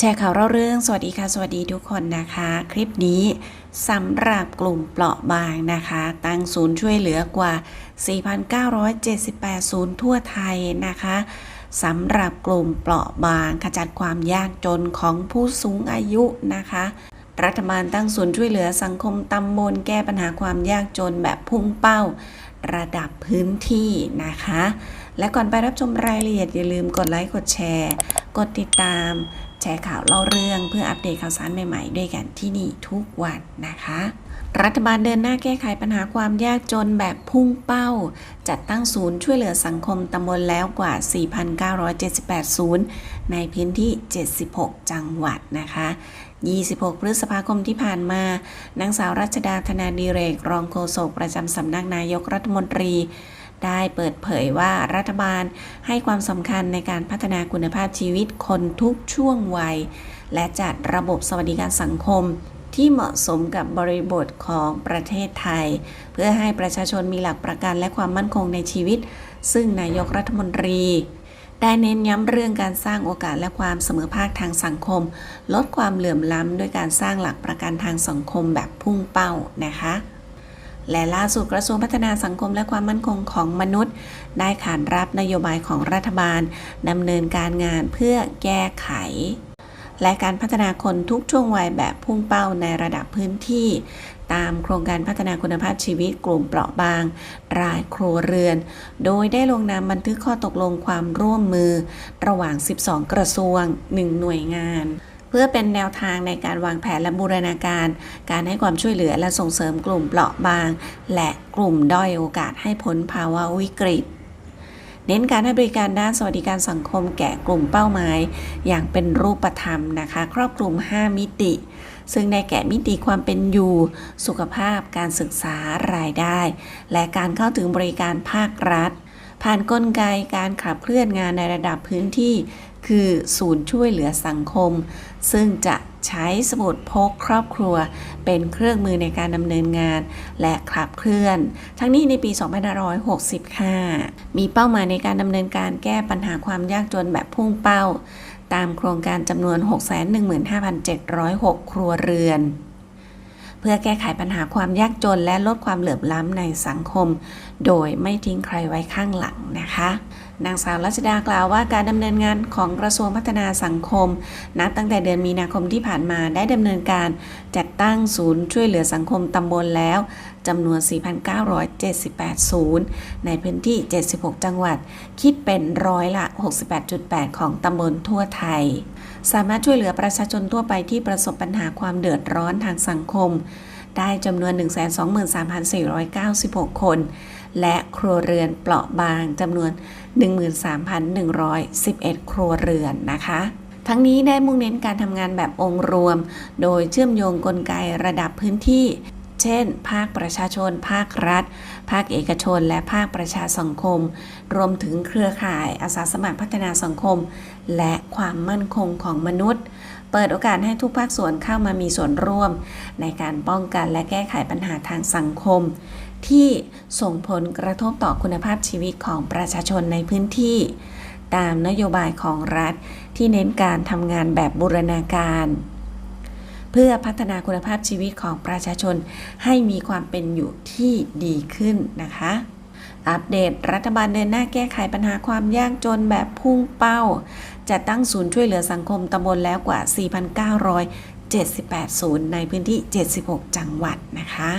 แชร์ข่าวเล่าเรื่อง สวัสดีค่ะ สวัสดีทุกคนนะคะ คลิปนี้สำหรับกลุ่มเปราะบางนะคะ ตั้งศูนย์ช่วยเหลือกว่า 4,978 ศูนย์ทั่วไทยนะคะสำหรับกลุ่มเปราะบางขจัดความยากจนของผู้สูงอายุนะคะ รัฐบาลตั้งศูนย์ช่วยเหลือสังคมตำบลแก้ปัญหาความยากจนแบบพุ่งเป้าระดับพื้นที่นะคะ และก่อนไปรับชมรายละเอียดอย่าลืมกดไลค์กดแชร์ กดติดตาม ร์ข่าวเล่าเรื่องเพื่ออัปเดตข่าวสารใหม่ๆ ด้วยกันที่นี่ทุกวันนะคะ รัฐบาลเดินหน้าแก้ไขปัญหาความยากจนแบบพุ่งเป้า จัดตั้งศูนย์ช่วยเหลือสังคมตำบลแล้วกว่า 4,978 ศูนย์ ในพื้นที่ 76 จังหวัดนะคะ26 พฤษภาคมที่ผ่านมา นางสาวรัชดาธนาดีเรก รองโฆษกประจำสำนักนายกรัฐมนตรี ได้เปิดเผยว่ารัฐบาลให้ความสำคัญในการพัฒนาคุณภาพชีวิตคนทุกช่วงวัย และจัดระบบสวัสดิการสังคมที่เหมาะสมกับบริบทของประเทศไทย เพื่อให้ประชาชนมีหลักประกันและความมั่นคงในชีวิต ซึ่งนายกรัฐมนตรีได้เน้นย้ำเรื่องการสร้างโอกาสและความเสมอภาคทางสังคม ลดความเหลื่อมล้ำด้วยการสร้างหลักประกันทางสังคมแบบพุ่งเป้านะคะ และล่าสุดกระทรวงพัฒนาสังคมและความมั่นคงของมนุษย์ ได้ขานรับนโยบายของรัฐบาลดำเนินการงานเพื่อแก้ไข และการพัฒนาคนทุกช่วงวัยแบบพุ่งเป้าในระดับพื้นที่ ตามโครงการพัฒนาคุณภาพชีวิตกลุ่มเปราะบาง รายครัวเรือน โดยได้ลงนามบันทึกข้อตกลงความร่วมมือ ระหว่าง 12 กระทรวง 1 หน่วยงาน เพื่อเป็นแนวทางในการวางแผนและบูรณาการ การให้ความช่วยเหลือและส่งเสริมกลุ่มเปราะบาง และกลุ่มด้อยโอกาสให้พ้นภาวะวิกฤต เน้นการให้บริการด้านสวัสดิการสังคมแก่กลุ่มเป้าหมาย อย่างเป็นรูปธรรมนะคะ ครอบคลุม 5 มิติ ซึ่งได้แก่มิติความเป็นอยู่ สุขภาพ การศึกษารายได้ และการเข้าถึงบริการภาครัฐผ่านนกลไกการขับเคลื่อนงานในระดับพื้นที่ คือศูนย์ช่วยเหลือสังคม ซึ่งจะใช้สมุดพกครอบครัว เป็นเครื่องมือในการดำเนินงาน และขับเคลื่อน ทั้งนี้ในปี 2565 มีเป้าหมายในการดำเนินการแก้ปัญหาความยากจนแบบพุ่งเป้า ตามโครงการจำนวน 615,706 ครัวเรือนเพื่อแก้ไขปัญหาความยากจนและลดความเหลื่อมล้ำในสังคม โดยไม่ทิ้งใครไว้ข้างหลังนะคะ นางสาวรัชดากล่าวว่าการดำเนินงานของกระทรวงพัฒนาสังคม นับตั้งแต่เดือนมีนาคมที่ผ่านมาได้ดำเนินการจัดตั้งศูนย์ช่วยเหลือสังคมตำบลแล้วจำนวน 4,978 ศูนย์ ในพื้นที่ 76 จังหวัด คิดเป็นร้อยละ 68.8 ของตำบลทั่วไทย สามารถช่วยเหลือประชาชนทั่วไปที่ประสบปัญหาความเดือดร้อนทางสังคม ได้จำนวน 123,496 คน และครัวเรือนเปราะบางจำนวน 13,111 ครัวเรือนนะคะทั้งนี้ได้มุ่งเน้นการทำงานแบบองค์รวม โดยเชื่อมโยงกลไกระดับพื้นที่ เช่น ภาคประชาชน ภาครัฐ ภาคเอกชน และภาคประชาสังคม รวมถึงเครือข่ายอาสาสมัครพัฒนาสังคม และความมั่นคงของมนุษย์ เปิดโอกาสให้ทุกภาคส่วนเข้ามามีส่วนร่วม ในการป้องกันและแก้ไขปัญหาทางสังคม ที่ส่งผลกระทบต่อคุณภาพชีวิตของประชาชนในพื้นที่ ตามนโยบายของรัฐที่เน้นการทำงานแบบบูรณาการ เพื่อพัฒนาคุณภาพชีวิตของประชาชน ให้มีความเป็นอยู่ที่ดีขึ้นนะคะ อัปเดตรัฐบาลเดินหน้าแก้ไขปัญหาความยากจนแบบพุ่งเป้า จะตั้งศูนย์ช่วยเหลือสังคมตำบลแล้วกว่า 4,978 ศูนย์ในพื้นที่ 76 จังหวัดนะคะ